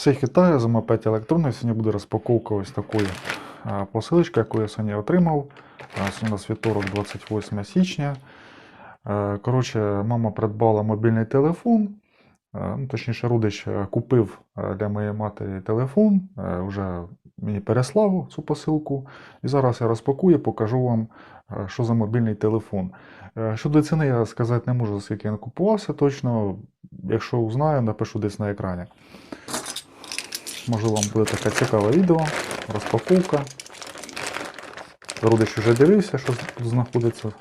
Всіх вітаю, з вами Петя Електронний. Сьогодні буде розпаковка ось такої посилочки, яку я сьогодні отримав. Сьогодні у нас вівторок, 28 січня. Коротше, мама придбала мобільний телефон. Ну, точніше, родич купив для моєї матері телефон, вже мені переслав цю посилку. І зараз я розпакую, покажу вам, що за мобільний телефон. Щодо ціни, я сказати не можу, скільки він купувався точно. Якщо узнаю, напишу десь на екрані. Можливо, вам буде таке цікаве відео, розпаковка. Родич вже дивився, що тут знаходиться.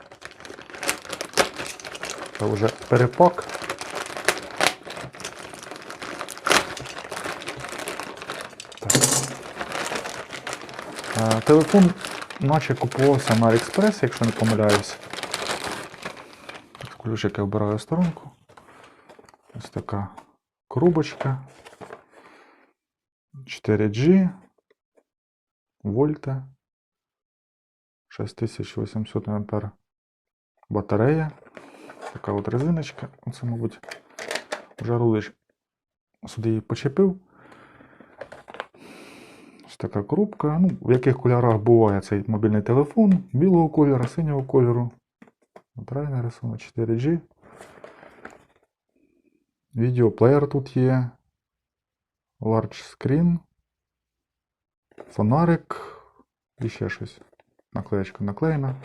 Це вже перепак. Так. Е, Телефон наче купувався на AliExpress, якщо не помиляюсь. Ключик я вбираю сторонку. Ось така коробочка. 4G, вольта, 6800 мА батарея. Така от резиночка. Оце, мабуть, вже рулич сюди її почепив. Ось така коробка. Ну, в яких кольорах буває цей мобільний телефон? Білого кольору, синього кольору. Батарейна рисунок 4G. Відеоплеєр тут є. Large screen. Фонарик. І ще щось. Наклеєчка наклеєна.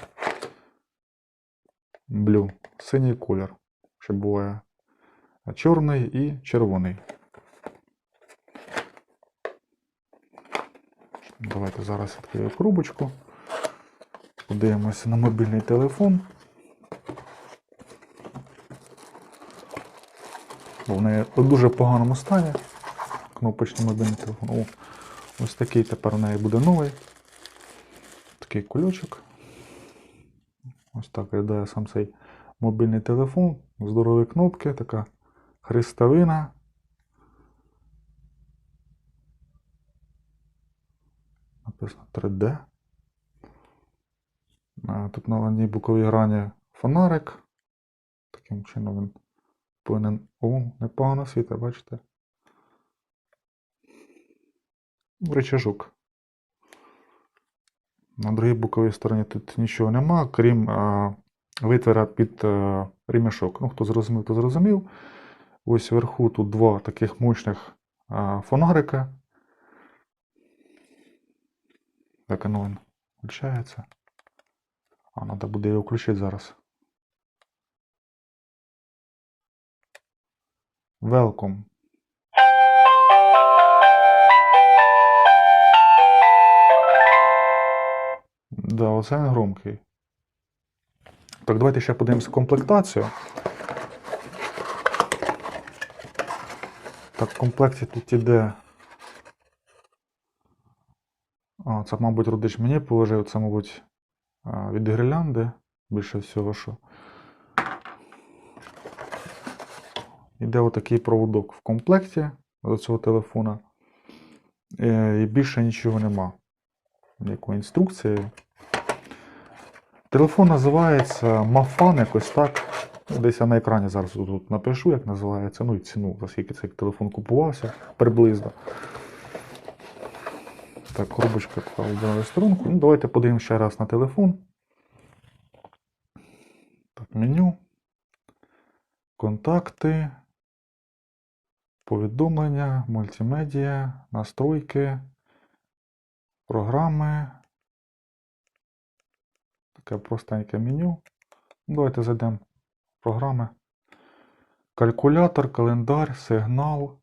Блю. Синій колір. Ще буває чорний і червоний. Давайте зараз відкрию коробочку. Подивимося на мобільний телефон. Бо в неї у дуже поганому стані. Кнопочний мобільний телефон. Ось такий тепер у неї буде новий. Такий кульочок. Ось так виглядає сам цей мобільний телефон. Здорові кнопки, така хрестовина. Написано 3D. Тут на одній боковій грані фонарик. Таким чином він повинен. О, непогано світа, бачите? Рычажок. На другій боковій стороні тут нічого нема, крім а, витвора під а, ремішок. Ну, хто зрозумів, то зрозумів. Ось вверху тут два таких мощних а, фонарика. Так воно він включається. А, треба буде його включити зараз. Welcome. Да, оце громкий. Так, давайте ще подивимося комплектацію. Так, в комплекті тут іде. А, це, мабуть, родич мені положив, це, мабуть, від гірлянди, більше всього, що. Іде отакий проводок в комплекті до цього телефона. Е, І більше нічого нема. Ніякої інструкції. Телефон називається Мафан, якось так. Десь я на екрані зараз тут напишу, як називається. Ну і ціну, за цей телефон купувався приблизно. Так, коробочка вибираю сторонку. Ну, давайте подивимося ще раз на телефон. Так, меню. Контакти. Повідомлення, мультимедіа, настройки, програми. Таке простеньке меню. Ну, Давайте зайдемо в програми. Калькулятор, календар, сигнал.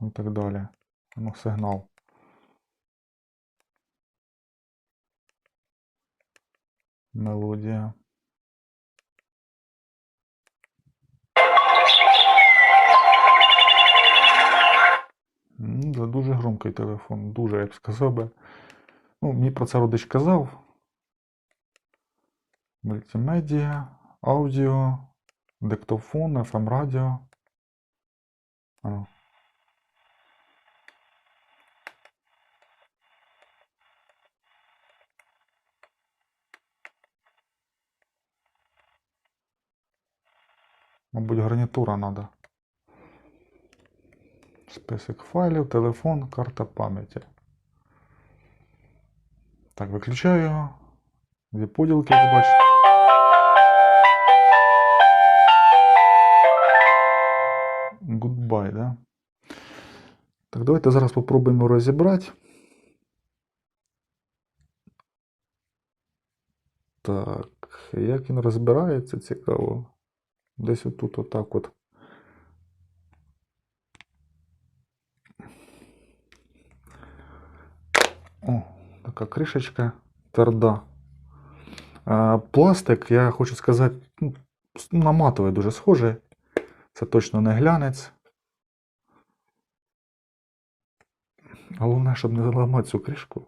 І так далі. Ну, сигнал. Мелодія. Це дуже громкий телефон, дуже, я б сказав би. Ну, мені про це родич казав. Мультимедіа, аудіо, диктофон, FM радіо. А ну. Мабуть, гарнітура треба. Список файлів, телефон, карта пам'яті. Так, виключаю його. Дві поділки, як бачите. Goodbye, да? Так, давайте зараз попробуємо розібрати. Так, як він розбирається, цікаво. Десь отут, отак от. О, така кришечка тверда. Пластик, я хочу сказати, ну, на матовий дуже схожий. Це точно не глянець. Головне, щоб не заламати цю кришку.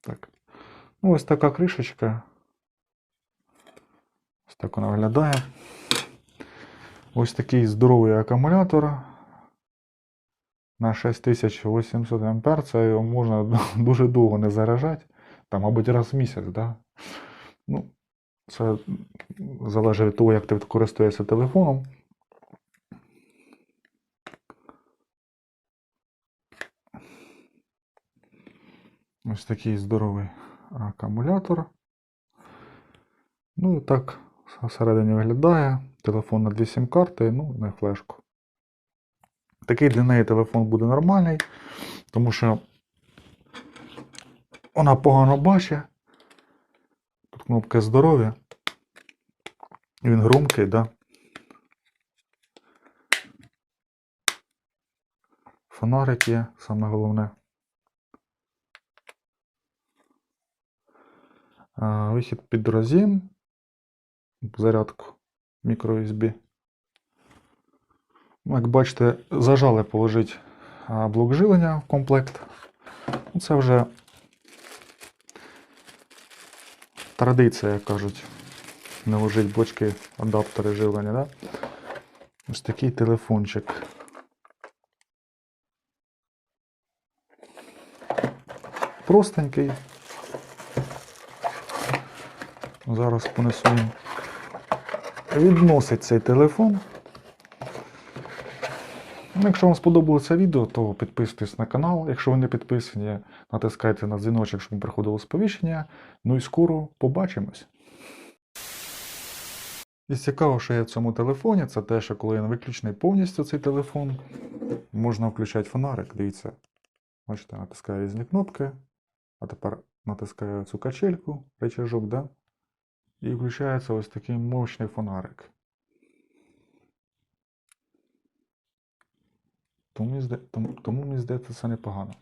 Так. Ну, ось така кришечка. Ось так вона виглядає. Ось такий здоровий акумулятор на 6800 ампер. Це його можна дуже довго не заряджати. Там, мабуть, раз в місяць, да? Ну, це залежить від того, як ти користуєшся телефоном. Ось такий здоровий акумулятор. Ну і так всередині виглядає. Телефон на дві сім-карти, ну, на флешку. Такий для неї телефон буде нормальний, тому що вона погано бачить. Тут кнопка здоров'я. Він громкий, да? Фонарик є, саме головне. Вихід під розім. Зарядку microUSB. Ну, Як бачите, зажали положити блок живлення в комплект. Ну, Це вже традиція, як кажуть. Не ложить блочки адаптери живлення, да? Ось такий телефончик. Простенький. Зараз понесу. Відносить цей телефон. Ну, Якщо вам сподобалося відео, то підписуйтесь на канал. Якщо ви не підписані, натискайте на дзвіночок, щоб вам приходило сповіщення. Ну і скоро побачимось. І цікаво, що є в цьому телефоні, це те, що коли він виключений повністю цей телефон, можна включати фонарик. Дивіться. Бачите, натискаю різні кнопки, а тепер натискаю цю качельку, рычажок, да? І включається ось такий мощний фонарик. Тому, мені зда- тому, тому мені здається, це непогано.